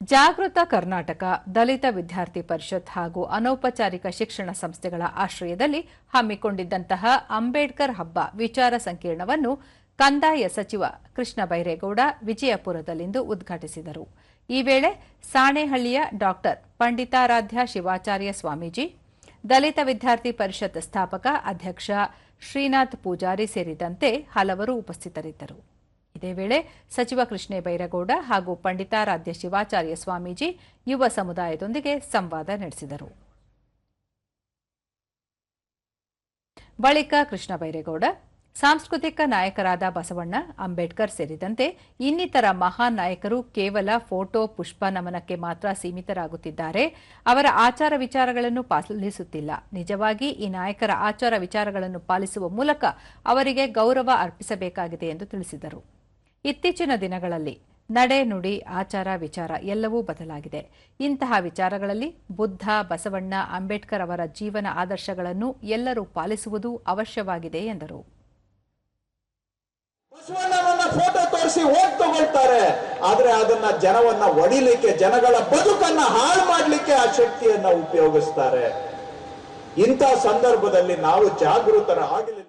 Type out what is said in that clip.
ಜಾಗೃತ ಕರ್ನಾಟಕ, ದಲಿತ ವಿದ್ಯಾರ್ಥಿ ಪರಿಷತ್ ಹಾಗೂ ಅನೌಪಚಾರಿಕ ಶಿಕ್ಷಣ ಸಂಸ್ಥೆಗಳ ಆಶ್ರಯದಲ್ಲಿ ಹಮ್ಮಿಕೊಂಡಿದ್ದಂತಹ ಅಂಬೇಡ್ಕರ್ ಹಬ್ಬ ವಿಚಾರ ಸಂಕಿರಣವನ್ನು ಕಂದಾಯ ಸಚಿವ ಕೃಷ್ಣ ಬೈರೇಗೌಡ ವಿಜಯಪುರದಲ್ಲಿಂದು ಉದ್ಘಾಟಿಸಿದರು. ಈ ವೇಳೆ ಸಾಣೆಹಳ್ಳಿಯ ಡಾಕ್ಟರ್ ಪಂಡಿತಾರಾಧ್ಯ ಶಿವಾಚಾರ್ಯ ಸ್ವಾಮೀಜಿ, ದಲಿತ ವಿದ್ಯಾರ್ಥಿ ಪರಿಷತ್ ಸ್ಥಾಪಕ ಅಧ್ಯಕ್ಷ ಶ್ರೀನಾಥ್ ಪೂಜಾರಿ ಸೇರಿದಂತೆ ಹಲವರು ಉಪಸ್ಥಿತರಿದ್ದರು. ಇದೇ ವೇಳೆ ಸಚಿವ ಕೃಷ್ಣೇ ಬೈರಗೌಡ ಹಾಗೂ ಪಂಡಿತಾರಾಧ್ಯ ಶಿವಾಚಾರ್ಯ ಸ್ವಾಮೀಜಿ ಯುವ ಸಮುದಾಯದೊಂದಿಗೆ ಸಂವಾದ ನಡೆಸಿದರು. ಬಳಿಕ ಕೃಷ್ಣ ಬೈರೇಗೌಡ ಸಾಂಸ್ಕೃತಿಕ ನಾಯಕರಾದ ಬಸವಣ್ಣ ಅಂಬೇಡ್ಕರ್ ಸೇರಿದಂತೆ ಇನ್ನಿತರ ಮಹಾನ್ ನಾಯಕರು ಕೇವಲ ಫೋಟೋ, ಪುಷ್ಪ ನಮನಕ್ಕೆ ಮಾತ್ರ ಸೀಮಿತರಾಗುತ್ತಿದ್ದಾರೆ. ಅವರ ಆಚಾರ ವಿಚಾರಗಳನ್ನು ಪಾಲಿಸುತ್ತಿಲ್ಲ. ನಿಜವಾಗಿ ಈ ನಾಯಕರ ಆಚಾರ ವಿಚಾರಗಳನ್ನು ಪಾಲಿಸುವ ಮೂಲಕ ಅವರಿಗೆ ಗೌರವ ಅರ್ಪಿಸಬೇಕಾಗಿದೆ ಎಂದು ತಿಳಿಸಿದರು. ಇತ್ತೀಚಿನ ದಿನಗಳಲ್ಲಿ ನಡೆ ನುಡಿ ಆಚಾರ ವಿಚಾರ ಎಲ್ಲವೂ ಬದಲಾಗಿದೆ. ಇಂತಹ ವಿಚಾರಗಳಲ್ಲಿ ಬುದ್ಧ, ಬಸವಣ್ಣ, ಅಂಬೇಡ್ಕರ್ ಅವರ ಜೀವನ ಆದರ್ಶಗಳನ್ನು ಎಲ್ಲರೂ ಪಾಲಿಸುವುದು ಅವಶ್ಯವಾಗಿದೆ ಎಂದರು. ಬಸವಣ್ಣನನ್ನ ಫೋಟೋ ತೋರಿಸಿ ಓಟ್ ತಗೊಳ್ತಾರೆ. ಆದ್ರೆ ಅದನ್ನ ಜನವನ್ನ ಒಡಿಲಿಕ್ಕೆ, ಜನಗಳ ಬದುಕನ್ನ ಹಾಳು ಮಾಡಲಿಕ್ಕೆ ಆ ಶಕ್ತಿಯನ್ನ ಉಪಯೋಗಿಸ್ತಾರೆ. ಇಂಥ ಸಂದರ್ಭದಲ್ಲಿ ನಾವು ಜಾಗೃತರ ಆಗಲಿಲ್ಲ